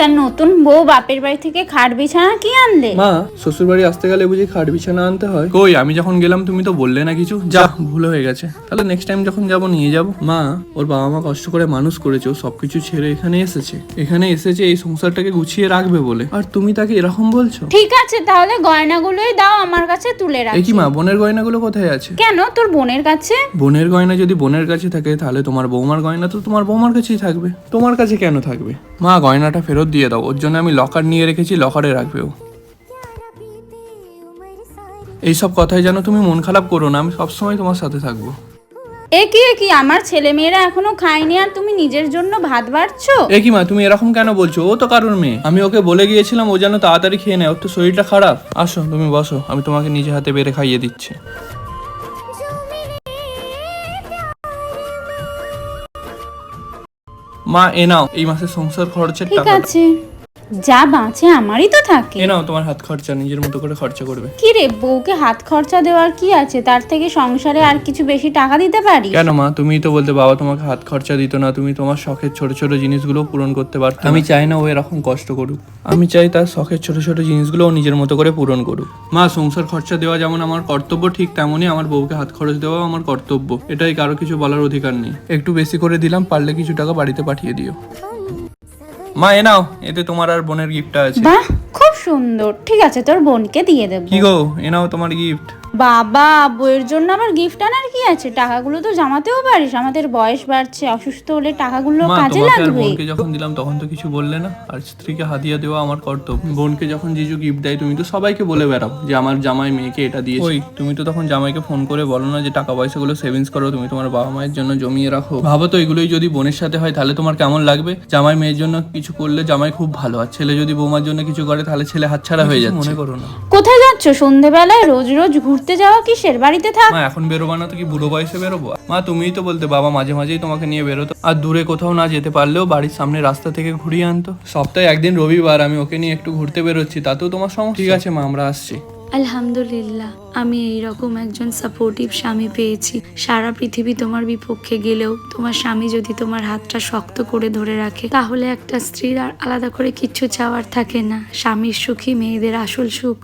তার নতুন বউ বাপের বাড়ি থেকে খাট বিছানা কি আনলে? মা শ্বশুর বাড়ি আসতে গেলে বুঝি খাট বিছানা আনতে হয়? কই আমি যখন গেলাম তুমি তো বললে না কিছু? যা ভুল হয়ে গেছে। তাহলে নেক্সট টাইম যখন যাব নিয়ে যাব। মা ওর বাবা মা কষ্ট করে মানুষ করেছে ও সবকিছু ছেড়ে এখানে এসেছে। এখানে এসেছে এই সংসারটাকে গুছিয়ে রাখবে বলে। আর তুমি তাকে এরকম বলছো? ঠিক আছে তাহলে গয়নাগুলোই দাও আমার কাছে তুলে রাখি কি মা বোনের গয়নাগুলো কোথায় আছে? কেন তোর বোনের কাছে? বোনের গয়না যদি বোনের কাছে থাকে তাহলে তোমার বৌমার গয়না তো তোমার বৌমার কাছেই থাকবে। তোমার কাছে কেন থাকবে? মা গয়নাটা ফেরত দিয়ে দাও। ওর জন্য আমি লকার নিয়ে রেখেছি লকারে রাখবে ও। এইসব কথায় যেন তুমি মন খারাপ করো না আমি সবসময় তোমার সাথে থাকব। এ কি এ কি আমার ছেলে মেয়েরা এখনও খায়নি আর তুমি নিজের জন্য ভাত বাড়ছো? এ কি মা তুমি এরকম কেন বলছো? ও তো কারোর মেয়ে। আমি ওকে বলে গিয়েছিলাম ও যেন তাড়াতাড়ি খেয়ে নেয় ওর তো শরীরটা খারাপ। আসো তুমি বসো আমি তোমাকে নিজে হাতে বেড়ে খাইয়ে দিচ্ছি। মা এনাও নাও। এই মাসে সংসার খরচের ঠিক টাকা আছে। যা বাঁচে আমারই তো থাকে। এ নাও তোমার হাত খরচা নিজের মতো করে খরচা করবে। কি রে বউকে হাত খরচা দেওয়ার কি আছে? তার থেকে সংসারে আর কিছু বেশি টাকা দিতে পারি কেন মা? তুমি তো বলতে বাবা তোমাকে হাত খরচা দিত না তুমি তোমার শখের ছোট ছোট জিনিসগুলো পূরণ করতে পারতো আমি চাই না ও এরকম কষ্ট করুক। আমি চাই তার শখের ছোট ছোট জিনিসগুলো ও নিজের মতো করে পূরণ করুক। মা সংসার খরচা দেওয়া যেমন আমার কর্তব্য ঠিক তেমনই আমার বউকে হাত খরচ দেওয়া আমার কর্তব্য। এটাই কারও কিছু বলার অধিকার নেই। একটু বেশি করে দিলাম পারলে কিছু টাকা বাড়িতে পাঠিয়ে দিও। মা এ নাও এতে তোমার আর বোনের গিফটটা আছে। বাহ! সুন্দর। ঠিক আছে তোর বোনকে দিয়ে দেবো। কি গো? এ নাও তোমার গিফট বাবা বইয়ের জন্য আবার গিফট আনার কি আছে? টাকাগুলো তো জমাতেও পারিস। আমাদের বয়স বাড়ছে অসুস্থ হলে টাকাগুলো কাজে লাগবে। বোনকে যখন দিলাম তখন তো কিছু বললে না। আর স্ত্রীকে হাদিয়া দেওয়া আমার কর্তব্য। বোনকে যখন জিজু গিফট দেয় তুমি তো সবাইকে বলে বেড়াও যে আমার জামাই মেয়েকে এটা দিয়ে ওই তুমি তো তখন জামাইকে ফোন করে বলো না যে টাকা পয়সাগুলো সেভিংস করো তুমি তোমার বাবা মায়ের জন্য জমিয়ে রাখো। ভাবো তো এগুলোই যদি বোনের সাথে হয় তাহলে তোমার কেমন লাগবে? জামাই মেয়ের জন্য কিছু করলে জামাই খুব ভালো। আর ছেলে যদি বৌমার জন্য কিছু করে তাহলে ছেলে হাতছাড়া হয়ে যাচ্ছে মনে করো না। কোথায় যাচ্ছ? সন্ধেবেলায় রোজ রোজ ঘুরতে যাওয়া কিসের বাড়িতে থাক? মা এখন বেরোবো না তো কি বুড়ো বয়সে বেরোবো? মা তুমিই তো বলতে বাবা মাঝে মাঝেই তোমাকে নিয়ে বেরোতো। আর দূরে কোথাও না যেতে পারলেও বাড়ির সামনে রাস্তা থেকে ঘুরিয়ে আনতো। সপ্তাহে একদিন রবিবার আমি ওকে নিয়ে একটু ঘুরতে বেরোচ্ছি তাতেও তোমার সমস্যা। ঠিক আছে মা আমরা আসছি। আলহামদুলিল্লাহ, আমি এইরকম একজন সাপোর্টিভ স্বামী পেয়েছি। সারা পৃথিবী তোমার বিপক্ষে গেলেও, তোমার স্বামী যদি তোমার হাতটা শক্ত করে ধরে রাখে, তাহলে একটা স্ত্রীর আর আলাদা করে কিচ্ছু চাওয়ার থাকে না। স্বামীর সুখী মেয়েদের আসল সুখ।